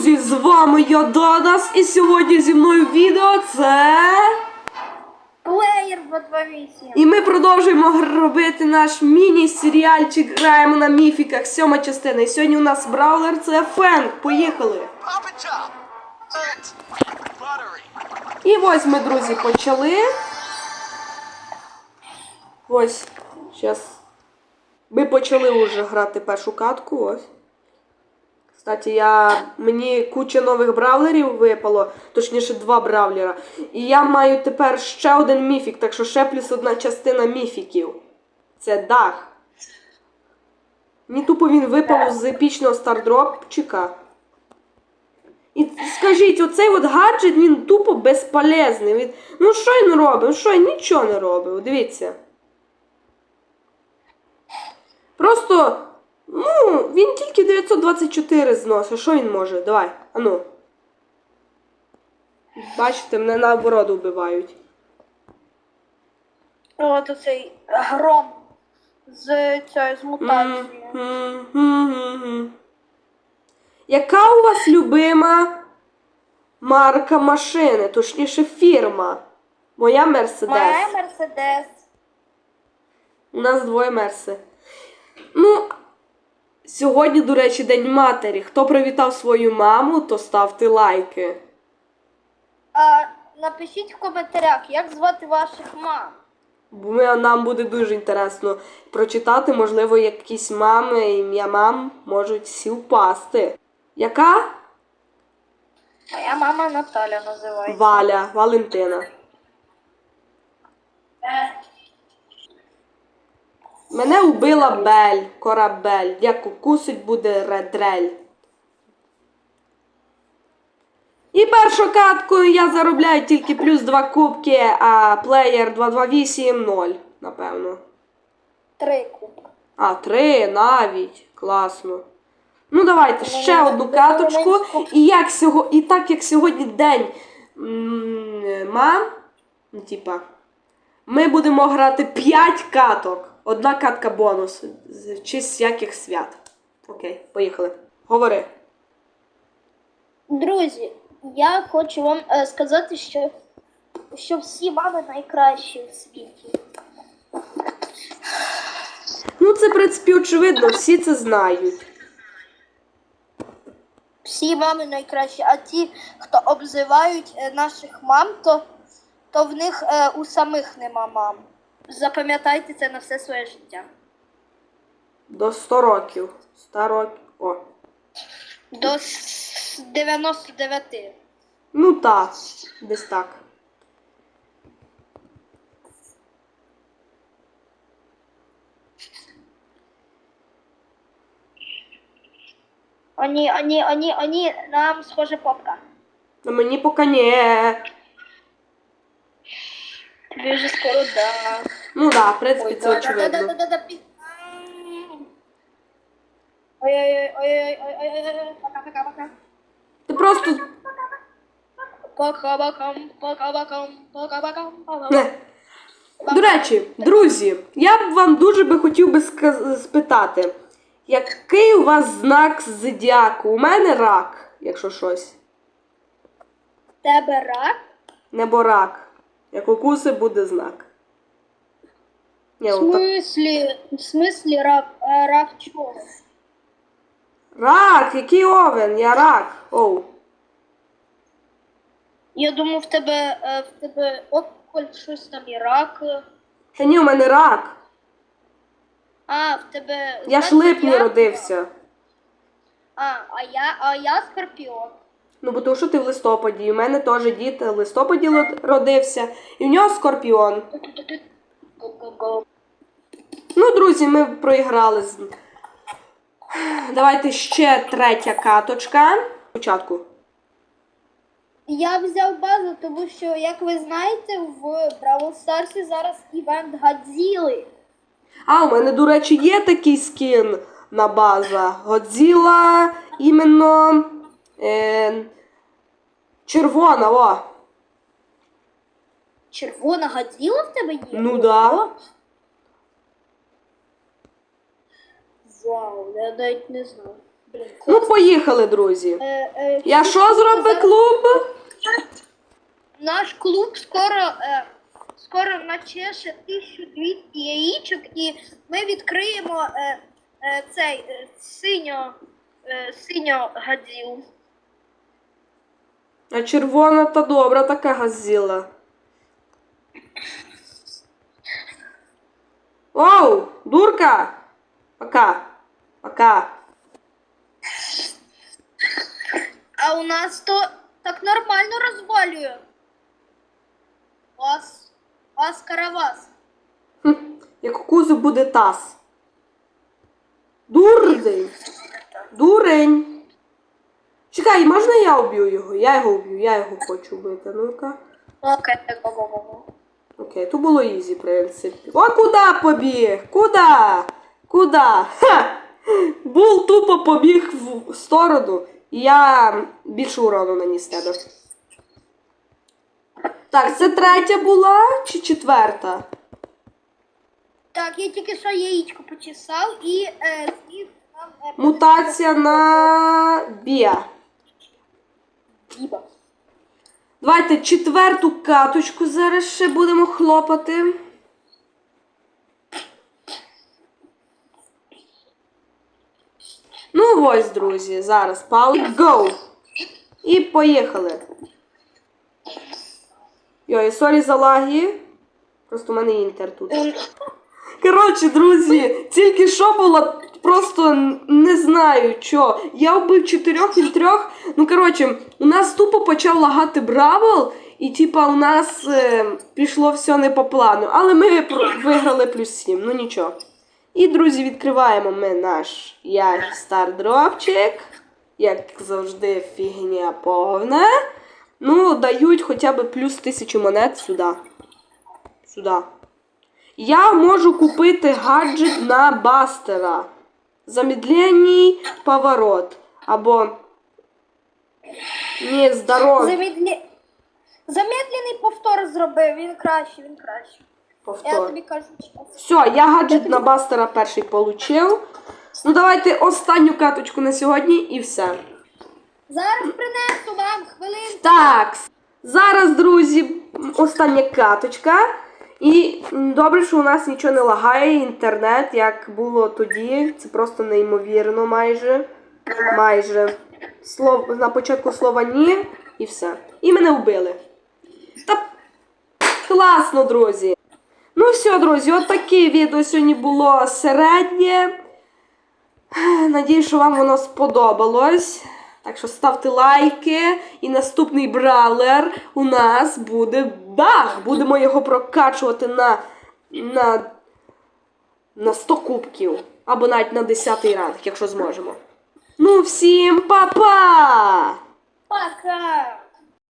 Друзі, з вами я Дадас, і сьогодні зі мною відео це. Плеєр 228. І ми продовжуємо робити наш міні-серіальчик. Граємо на міфіках, сьома частина. І сьогодні у нас браулер це Фенк. Поїхали! І ось ми, друзі, почали. Ось. Зараз. Ми почали вже грати першу катку. Ось. Кстати, я... мені куча нових бравлерів випало, точніше два бравлера. І я маю тепер ще один міфік, так що ще плюс одна частина міфіків. Це дах. Мені тупо він випав з епічного стардропчика. І скажіть, оцей от гаджет він тупо безполезний. Він... Ну що він робить? Ну що він нічого не робить. От Дивіться. Просто, він тільки 924 зносить. Що він може? Давай, ану. Бачите, мене наоборот вбивають. От оцей гром з цієї з мутації. Яка у вас любима марка машини, точніше фірма? Моя Мерседес. Моя Мерседес. У нас двоє мерси. Ну, сьогодні, до речі, День матері. Хто привітав свою маму, то ставте лайки. А напишіть в коментарях, як звати ваших мам. Бо ми- нам буде дуже інтересно прочитати, можливо, якісь мами, ім'я мам можуть всі впасти. Яка? Моя мама Наталя називається. Валя, Валентина. Мене вбила Бель, корабель. Як укусить буде редрель. І першою каткою я заробляю тільки плюс 2 кубки, а плеєр 228 0, напевно. Три кубки. А, три навіть. Класно. Ну, давайте ще одну каточку. І як сього... і так як сьогодні день м, мам, ну, типа, ми будемо грати 5 каток. Одна катка бонус. з- Чи з всяких свят. Окей, поїхали. Говори. Друзі, я хочу вам е, сказати, що, що всі мами найкращі в світі. Ну, це, в принципі, очевидно, всі це знають. Всі мами найкращі, а ті, хто обзивають е, наших мам, то, то в них е, у самих нема мам. Запам'ятайте це на все своє життя. До 100 років. 100 років. О. До с- 99. Ну так, десь так. О ні, о ні, о ні, о ні, нам схоже попка. На мені поки ні. Тобі вже скоро да. Ну так, да, в принципі, це очевидно. да, да, да, пі- Ой-ой-ой, ой-ой-ой, ой-ой-ой, пока-пока-пока. Ти просто. Пока-бакам, пока-бакам, пока-бакам, Не. До речі, друзі, я б вам дуже би хотів би спитати, який у вас знак зодіаку? У мене рак, якщо щось. Тебе рак? Небо рак. Як укуси буде знак. Ні, В отак. смислі, в смислі рак, е, рак чого? Рак, який овен? Я рак. Оу. Я думав, в тебе, е, в тебе околь щось там і рак. Та ні, у мене рак. А, в тебе. Я ж в липні я- родився. А, а я, а я скорпіон. Ну, бо тому що ти в листопаді. І у мене теж дід в листопаді родився. І в нього скорпіон. Ну, друзі, ми проіграли. Давайте ще третя каточка. Спочатку. Я взяв базу, тому що, як ви знаєте, в Бравл Старсі зараз івент Гадзіли. А, у мене, до речі, є такий скін на база. Годзіла іменно е, червона, о. Червона Гадзіла в тебе є? Ну да. Вау, я навіть не знав. Блін, Ну, поїхали, друзі. Е, е, Я що зробив клуб? Наш клуб скоро, е, скоро начеше 1200 яєчок, і ми відкриємо е, е, цей е, синьо, е, синьо гадзіл. А червона та добра така газіла. Оу, дурка! Пока. Пока. А у нас то так нормально розвалює. Вас, вас каравас. Хм, як кузу буде таз. Дурень. Дурень. Я уб'ю його? Я його уб'ю, я його хочу вбити. Ну-ка. Окей, го-го-го. Окей, то було ізі, в принципі. О, куди побіг? Куди? Куди? Ха! Бул тупо побіг в сторону, і я більше урону наніс тебе. Так, це третя була чи четверта? Так, я тільки що яєчко почесав і е, з'їв е, Мутація на Біа. Біба. Давайте четверту каточку зараз ще будемо хлопати. Ну ось, друзі, зараз пауз. Go! І поїхали. Йой, сорі за лаги. Просто в мене інтер тут. Коротше, друзі, тільки що було, просто не знаю що. Я вбив чотирьох він трьох. Ну, коротше, у нас тупо почав лагати Бравл, і типа у нас е, пішло все не по плану. Але ми виграли плюс 7, ну нічого. І, друзі, відкриваємо ми наш я стардропчик. Як завжди, фігня повна. Ну, дають хоча б плюс тисячу монет сюди. Сюди. Я можу купити гаджет на бастера. Замедлений поворот. Або. Ні, здоров. Замедлі... Замедлений повтор зробив, він краще, він краще. Я тобі кажу. Все, я гаджет на бастера перший получив. Ну давайте останню каточку на сьогодні і все. Зараз принесу вам хвилинку. Так, зараз, друзі, остання каточка. І добре, що у нас нічого не лагає, інтернет, як було тоді. Це просто неймовірно майже. Майже. Слов... На початку слова ні і все. І мене вбили. Та класно, друзі. Ну все, друзі, от таке відео сьогодні було середнє. Надію, що вам воно сподобалось. Так що ставте лайки. І наступний бралер у нас буде баг. Будемо його прокачувати на, на, на 100 кубків. Або навіть на 10 ранг, якщо зможемо. Ну, всім па-па! Пока!